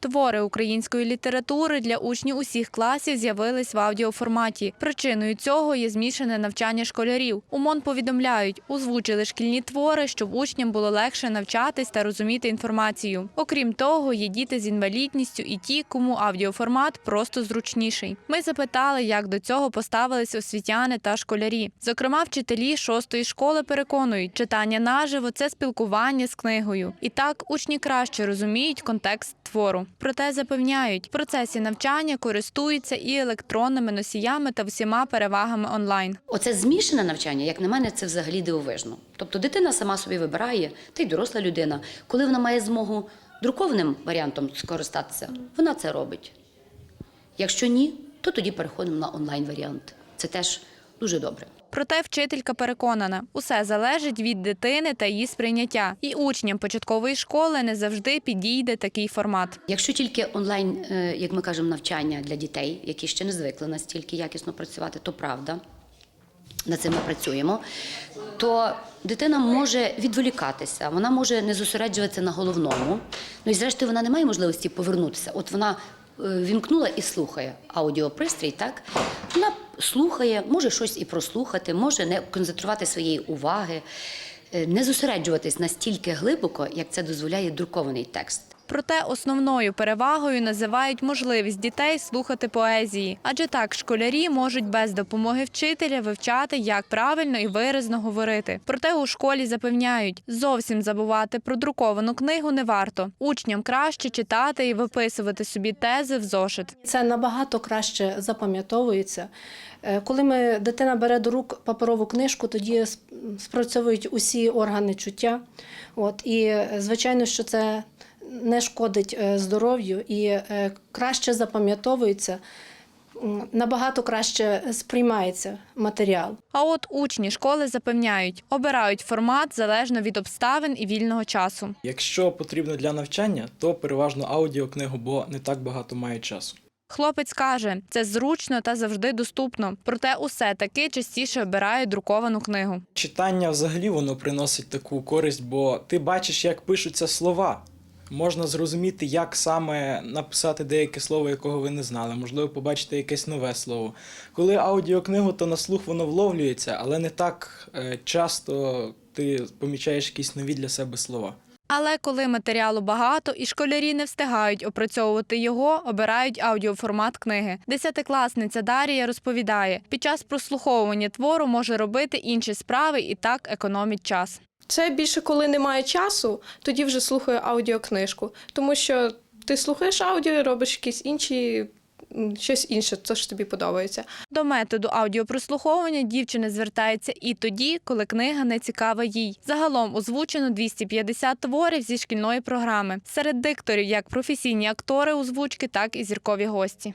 Твори української літератури для учнів усіх класів з'явились в аудіоформаті. Причиною цього є змішане навчання школярів. УМОН повідомляють, озвучили шкільні твори, щоб учням було легше навчатись та розуміти інформацію. Окрім того, є діти з інвалідністю і ті, кому аудіоформат просто зручніший. Ми запитали, як до цього поставились освітяни та школярі. Зокрема, вчителі шостої школи переконують, читання наживо це спілкування з книгою. І так учні краще розуміють контекст твору. Проте запевняють, в процесі навчання користуються і електронними носіями та всіма перевагами онлайн. Оце змішане навчання, як на мене, це взагалі дивовижно. Тобто дитина сама собі вибирає, та й доросла людина. Коли вона має змогу друкованим варіантом скористатися, вона це робить. Якщо ні, то тоді переходимо на онлайн варіант. Це теж дуже добре. Проте вчителька переконана, усе залежить від дитини та її сприйняття. І учням початкової школи не завжди підійде такий формат. Якщо тільки онлайн, е, як ми кажемо, навчання для дітей, які ще не звикли настільки якісно працювати, то правда. Над цим ми працюємо, то дитина може відволікатися, вона може не зосереджуватися на головному. Ну і зрештою вона не має можливості повернутися. От вона е, вімкнула і слухає аудіопристрій, так? Вона слухає, може щось і прослухати, може не концентрувати своєї уваги, е, не зосереджуватись настільки глибоко, як це дозволяє друкований текст. Проте основною перевагою називають можливість дітей слухати поезії, адже так школярі можуть без допомоги вчителя вивчати, як правильно і виразно говорити. Проте у школі запевняють, зовсім забувати про друковану книгу не варто. Учням краще читати і виписувати собі тези в зошит. Це набагато краще запам'ятовується. Е, Коли ми, дитина бере до рук паперову книжку, тоді спрацьовують усі органи чуття. От, і е, звичайно, що це не шкодить е, здоров'ю і е, краще запам'ятовується, набагато краще сприймається матеріал. А от учні школи запевняють, обирають формат залежно від обставин і вільного часу. Якщо потрібно для навчання, то переважно аудіокнигу, бо не так багато має часу. Хлопець каже, це зручно та завжди доступно. Проте усе таки частіше обирають друковану книгу. Читання взагалі воно приносить таку користь, бо ти бачиш, як пишуться слова. Можна зрозуміти, як саме написати деяке слово, якого ви не знали, можливо, побачити якесь нове слово. Коли аудіокнигу, то на слух воно вловлюється, але не так е, часто ти помічаєш якісь нові для себе слова. Але коли матеріалу багато і школярі не встигають опрацьовувати його, обирають аудіоформат книги. Десятикласниця Дарія розповідає, під час прослуховування твору може робити інші справи і так економить час. Це більше коли немає часу, тоді вже слухаю аудіокнижку. Тому що ти слухаєш аудіо робиш якісь інші, щось інше, то що тобі подобається. До методу аудіопрослуховування дівчина звертається і тоді, коли книга не цікава їй. Загалом озвучено 250 творів зі шкільної програми. Серед дикторів як професійні актори озвучки, так і зіркові гості.